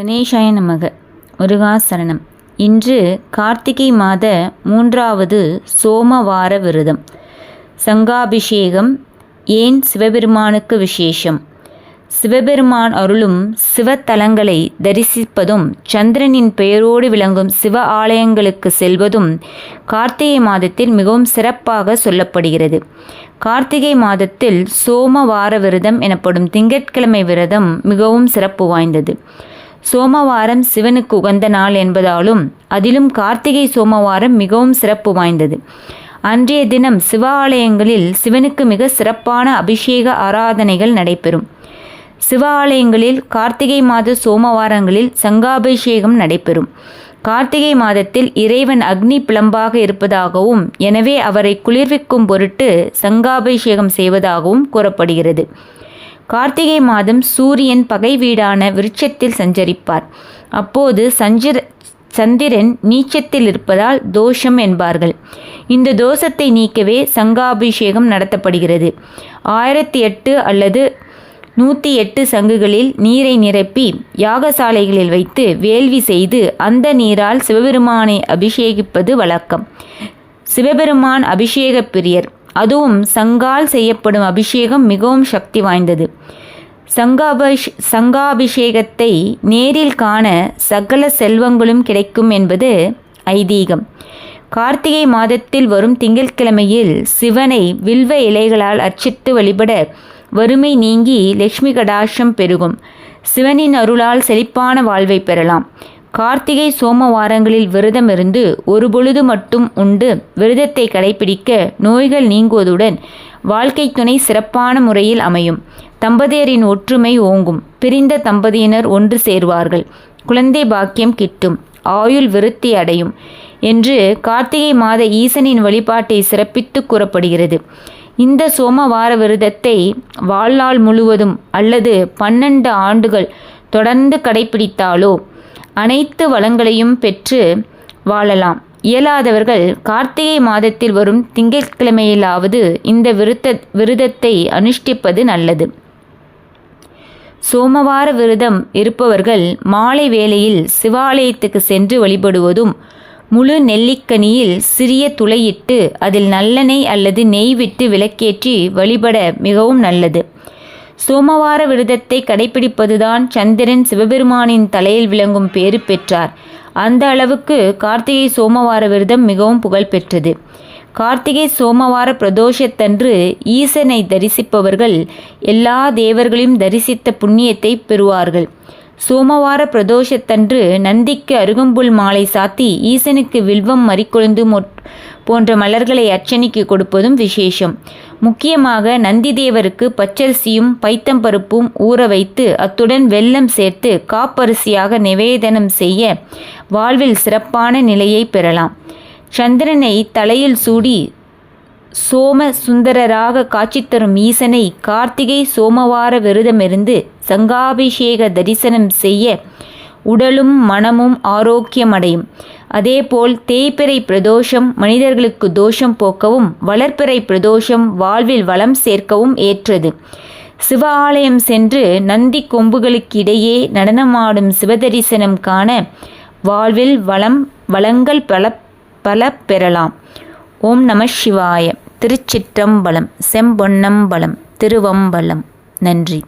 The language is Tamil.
கணேசாய நமக முருகாசரணம் இன்று கார்த்திகை மாத மூன்றாவது சோமவார விரதம். சங்காபிஷேகம் ஏன் சிவபெருமானுக்கு விசேஷம்? சிவபெருமான் அருளும் சிவத்தலங்களை தரிசிப்பதும் சந்திரனின் பெயரோடு விளங்கும் சிவ ஆலயங்களுக்கு செல்வதும் கார்த்திகை மாதத்தில் மிகவும் சிறப்பாக சொல்லப்படுகிறது. கார்த்திகை மாதத்தில் சோமவார விரதம் எனப்படும் திங்கட்கிழமை விரதம் மிகவும் சிறப்பு வாய்ந்தது. சோமவாரம் சிவனுக்கு உகந்த நாள் என்பதாலும் அதிலும் கார்த்திகை சோமவாரம் மிகவும் சிறப்பு வாய்ந்தது. அன்றைய தினம் சிவாலயங்களில் சிவனுக்கு மிக சிறப்பான அபிஷேக ஆராதனைகள் நடைபெறும். சிவாலயங்களில் கார்த்திகை மாத சோமவாரங்களில் சங்காபிஷேகம் நடைபெறும். கார்த்திகை மாதத்தில் இறைவன் அக்னி பிளம்பாக இருப்பதாகவும் எனவே அவரை குளிர்விக்கும் பொருட்டு சங்காபிஷேகம் செய்வதாகவும் கூறப்படுகிறது. கார்த்திகை மாதம் சூரியன் பகை வீடான விருட்சத்தில் சஞ்சரிப்பார். அப்போது சஞ்சிர சந்திரன் நீச்சத்தில் இருப்பதால் தோஷம் என்பார்கள். இந்த தோஷத்தை நீக்கவே சங்காபிஷேகம் நடத்தப்படுகிறது. ஆயிரத்தி எட்டு அல்லது நூற்றி எட்டு சங்குகளில் நீரை நிரப்பி யாகசாலைகளில் வைத்து வேள்வி செய்து அந்த நீரால் சிவபெருமானை அபிஷேகிப்பது வழக்கம். சிவபெருமான் அபிஷேக பிரியர். அதுவும் சங்கால் செய்யப்படும் அபிஷேகம் மிகவும் சக்தி வாய்ந்தது. சங்காபிஷ் சங்காபிஷேகத்தை நேரில் காண சகல செல்வங்களும் கிடைக்கும் என்பது ஐதீகம். கார்த்திகை மாதத்தில் வரும் திங்கட்கிழமையில் சிவனை வில்வ இலைகளால் அர்ச்சித்து வழிபட வறுமை நீங்கி லட்சுமி கடாஷம் பெருகும். சிவனின் அருளால் செழிப்பான வாழ்வை பெறலாம். கார்த்திகை சோமவாரங்களில் விரதமிருந்து ஒரு பொழுது மட்டும் உண்டு. விரதத்தை கடைபிடிக்க நோய்கள் நீங்குவதுடன் வாழ்க்கை துணை சிறப்பான முறையில் அமையும். தம்பதியரின் ஒற்றுமை ஓங்கும். பிரிந்த தம்பதியினர் ஒன்று சேர்வார்கள். குழந்தை பாக்கியம் கிட்டும். ஆயுள் விருத்தி அடையும் என்று கார்த்திகை மாத ஈசனின் வழிபாட்டை சிறப்பித்து கூறப்படுகிறது. இந்த சோமவார விரதத்தை வாழ்நாள் முழுவதும் அல்லது பன்னெண்டு ஆண்டுகள் தொடர்ந்து கடைபிடித்தாலோ அனைத்து வளங்களையும் பெற்று வாழலாம். இயலாதவர்கள் கார்த்திகை மாதத்தில் வரும் திங்கட்கிழமையிலாவது இந்த விருத்த விரதத்தை அனுஷ்டிப்பது நல்லது. சோமவார விரதம் இருப்பவர்கள் மாலை வேளையில் சிவாலயத்துக்கு சென்று வழிபடுவதும் முழு நெல்லிக்கனியில் சிறிய துளையிட்டு அதில் நல்லெண்ணெய் அல்லது நெய் விட்டு விளக்கேற்றி வழிபட மிகவும் நல்லது. சோமவார விரதத்தை கடைபிடிப்பதுதான் சந்திரன் சிவபெருமானின் தலையில் விளங்கும் பேறு பெற்றார். அந்த அளவுக்கு கார்த்திகை சோமவார விரதம் மிகவும் புகழ்பெற்றது கார்த்திகை சோமவார பிரதோஷத்தன்று ஈசனை தரிசிப்பவர்கள் எல்லா தேவர்களையும் தரிசித்த புண்ணியத்தை பெறுவார்கள். சோமவார பிரதோஷத்தன்று நந்திக்கு அருகம்புல் மாலை சாத்தி ஈசனுக்கு வில்வம் மறிக்கொழுந்து போன்ற மலர்களை அர்ச்சனைக்கு கொடுப்பதும் விசேஷம். முக்கியமாக நந்திதேவருக்கு பச்சரிசியும் பைத்தம்பருப்பும் ஊற வைத்து அத்துடன் வெல்லம் சேர்த்து காப்பரிசியாக நிவேதனம் செய்ய வாழ்வில் சிறப்பான நிலையை பெறலாம். சந்திரனை தலையில் சூடி சோம சுந்தரராக காட்சி தரும் ஈசனை கார்த்திகை சோமவார விரதமிருந்து சங்காபிஷேக தரிசனம் செய்ய உடலும் மனமும் ஆரோக்கியமடையும். அதேபோல் தேய்பிறை பிரதோஷம் மனிதர்களுக்கு தோஷம் போக்கவும் வளர்ப்பிறை பிரதோஷம் வாழ்வில் வளம் சேர்க்கவும் ஏற்றது. சிவ ஆலயம் சென்று நந்தி கொம்புகளுக்கிடையே நடனமாடும் சிவதரிசனம் காண வாழ்வில் வளம் வளங்கள் பல பல பெறலாம். ஓம் நம சிவாய. திருச்சிற்றம்பலம் செம்பொன்னம்பலம் திருவம்பலம். நன்றி.